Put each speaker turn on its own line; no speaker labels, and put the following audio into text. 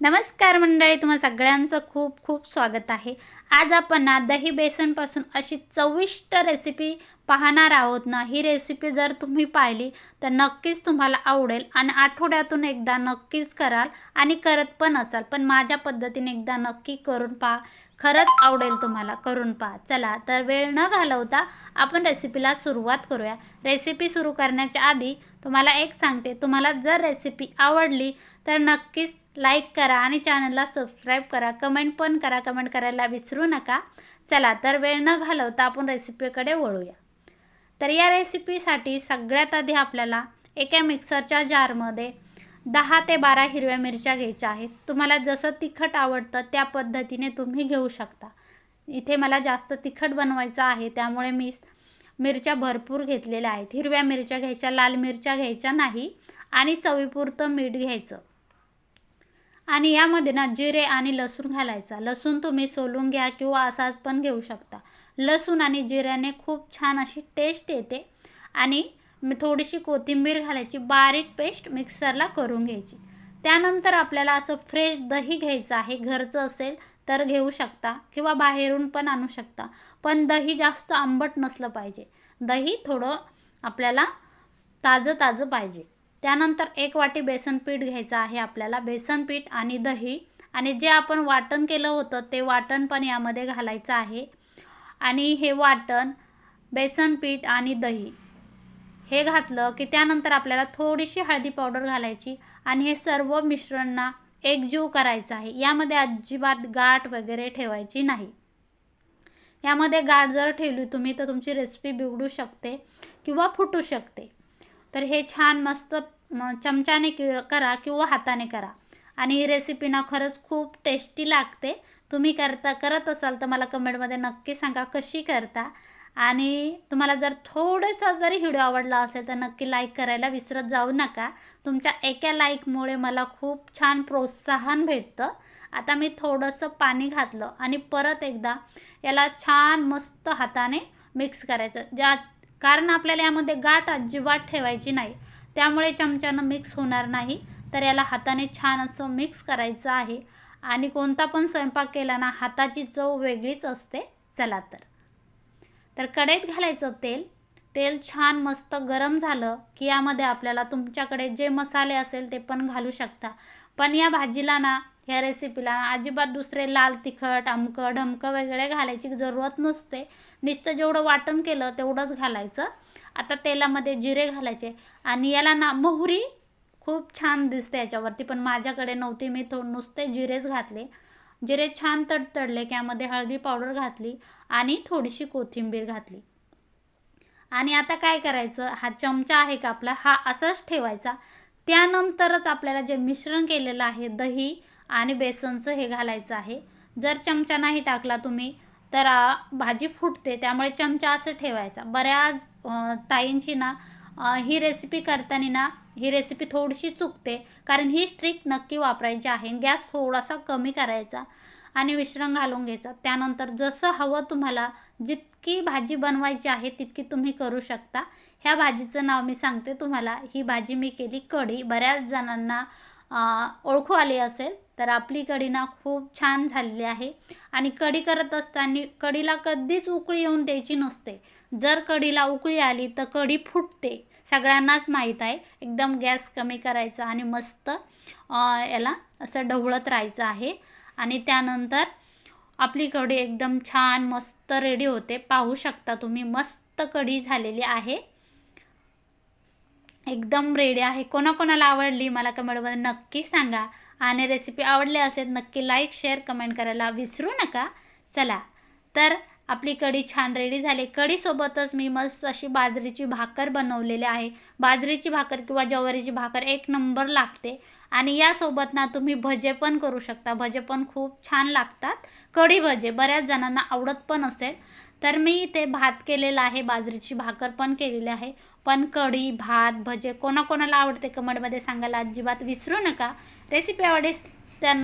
नमस्कार मंडळी तुम्हा सगळ्यांचं खूप खूप स्वागत आहे. आज आपण ना दही बेसनपासून अशी चविष्ट रेसिपी पाहणार आहोत ना. ही रेसिपी जर तुम्ही पाहिली तर नक्कीच तुम्हाला आवडेल आणि आठवड्यातून एकदा नक्कीच कराल आणि करत पण असाल. पण माझ्या पद्धतीने एकदा नक्की करून पहा. खरंच आवडेल तुम्हाला करून पहा. चला तर वेळ न घालवता आपण रेसिपीला सुरुवात करूया. रेसिपी सुरू करण्याच्या आधी तुम्हाला एक सांगते. तुम्हाला जर रेसिपी आवडली तर नक्कीच लाईक करा आणि चॅनलला सबस्क्राईब करा. कमेंट पण करा. कमेंट करायला विसरू नका. चला तर वेळ न घालवता आपण रेसिपीकडे वळूया. तर या रेसिपीसाठी सगळ्यात आधी आपल्याला एका मिक्सरच्या जारमध्ये दहा ते बारा हिरव्या मिरच्या घ्यायच्या आहेत. तुम्हाला जसं तिखट आवडतं त्या पद्धतीने तुम्ही घेऊ शकता. इथे मला जास्त तिखट बनवायचं आहे त्यामुळे मी मिरच्या भरपूर घेतलेल्या आहेत. हिरव्या मिरच्या घ्यायच्या लाल मिरच्या घ्यायच्या नाही आणि चवीपुरतं मीठ घ्यायचं. आणि यामध्ये ना जिरे आणि लसूण घालायचा. लसूण तुम्ही सोलून घ्या किंवा असाच पण घेऊ शकता. लसूण आणि जिऱ्याने खूप छान अशी टेस्ट येते. आणि थोडीशी कोथिंबीर घालायची बारीक पेस्ट मिक्सरला करून घ्यायची. त्यानंतर आपल्याला असं फ्रेश दही घ्यायचं आहे घरचं असेल तर घेऊ शकता किंवा बाहेरून पण आणू शकता. पण दही जास्त आंबट नसलं पाहिजे. दही थोडं आपल्याला ताजं ताजं पाहिजे. त्यानंतर एक वाटी बेसन पीठ घ्यायचं आहे आपल्याला. बेसन पीठ आणि दही आणि जे आपण वाटण केलं होतं ते वाटण पण यामध्ये घालायचं आहे. आणि हे वाटण बेसन पीठ आणि दही हे घातलं की त्यानंतर आपल्याला थोडीशी हळदी पावडर घालायची आणि हे सर्व मिश्रणना एकजीव करायचं आहे. यामध्ये अजिबात गाठ वगैरे ठेवायची नाही. यामध्ये गाठ जर ठेवली तुम्ही तर तुमची रेसिपी बिघडू शकते किंवा फुटू शकते. तर हे छान मस्त चमच्याने कि करा किंवा हाताने करा. आणि ही रेसिपी ना खरंच खूप टेस्टी लागते. तुम्ही करता करत असाल तर मला कमेंटमध्ये नक्की सांगा कशी करता. आणि तुम्हाला जर थोडंसं जरी व्हिडिओ आवडला असेल तर नक्की लाईक करायला विसरत जाऊ नका. तुमच्या एका लाईकमुळे मला खूप छान प्रोत्साहन भेटतं. आता मी थोडंसं पाणी घातलं आणि परत एकदा याला छान मस्त हाताने मिक्स करायचं. ज्या कारण आपल्याला यामध्ये गाठ अजिबात ठेवायची नाही. त्यामुळे चमच्यानं मिक्स होणार नाही. तर याला हाताने छान असं मिक्स करायचं आहे. आणि कोणता पण स्वयंपाक केला ना हाताची चव वेगळीच असते. चला तर. तर कढईत घालायचं तेल. तेल छान मस्त गरम झालं की यामध्ये आपल्याला तुमच्याकडे जे मसाले असेल ते पण घालू शकता. पण या भाजीला ना ह्या रेसिपीला अजिबात दुसरे लाल तिखट अमकं ढमकं वगैरे घालायची जरूरत नसते. नुसतं जेवढं वाटण केलं तेवढंच घालायचं. आता तेलामध्ये जिरे घालायचे. आणि याला ना मोहरी खूप छान दिसते याच्यावरती पण माझ्याकडे नव्हती मी थो नुसते जिरेच घातले. जिरे छान तडतडले की यामध्ये हळदी पावडर घातली आणि थोडीशी कोथिंबीर घातली. आणि आता काय करायचं हा चमचा आहे का आपला हा असाच ठेवायचा. त्यानंतरच आपल्याला जे मिश्रण केलेलं आहे दही आणि बेसनचं हे घालायचं आहे. जर चमचा नाही टाकला तुम्ही तर भाजी फुटते त्यामुळे चमचा असं ठेवायचा. बऱ्याच ताईंची ना ही रेसिपी करताना ना ही रेसिपी थोडीशी चुकते. कारण ही स्ट्रिक नक्की वापरायची आहे. गॅस थोडासा कमी करायचा आणि मिश्रण घालून घ्यायचं. त्यानंतर जसं हवं तुम्हाला जितकी भाजी बनवायची आहे तितकी तुम्ही करू शकता. ह्या भाजीचं नाव मी सांगते तुम्हाला. ही भाजी मी केली कढी. बऱ्याच जणांना ओळखू आली असेल तर आपली कढी ना खूप छान झालेली आहे. आणि कढी करत असताना कढीला कधीच उकळी येऊन द्यायची नसते. जर कढीला उकळी आली तर कढी फुटते. सगळ्यांनाच माहीत आहे. एकदम गॅस कमी करायचा आणि मस्त याला असं ढवळत राहायचं आहे. आणि त्यानंतर आपली कढी एकदम छान मस्त रेडी होते. पाहू शकता तुम्ही मस्त कढी झालेली आहे. एकदम रेडी आहे. कोणाकोणाला आवडली मला कमेंटमध्ये नक्की सांगा. आणि रेसिपी आवडली असेल नक्की लाईक शेअर कमेंट करायला विसरू नका. चला तर आपली कढी छान रेडी झाली. कढीसोबतच मी मस्त अशी बाजरीची भाकर बनवलेली आहे. बाजरीची भाकर किंवा ज्वारीची भाकर एक नंबर लागते. आणि यासोबत ना तुम्ही भजे पण करू शकता. भजे पण खूप छान लागतात. कढी भजे बऱ्याच जणांना आवडत पण असेल. तर मी ते भात केलेला आहे बाजरीची भाकर पण केलेली आहे. पण कढी भात भजे कोणाकोणाला आवडते कमेंटमध्ये सांगायला अजिबात विसरू नका. रेसिपी आवडेस त्यांना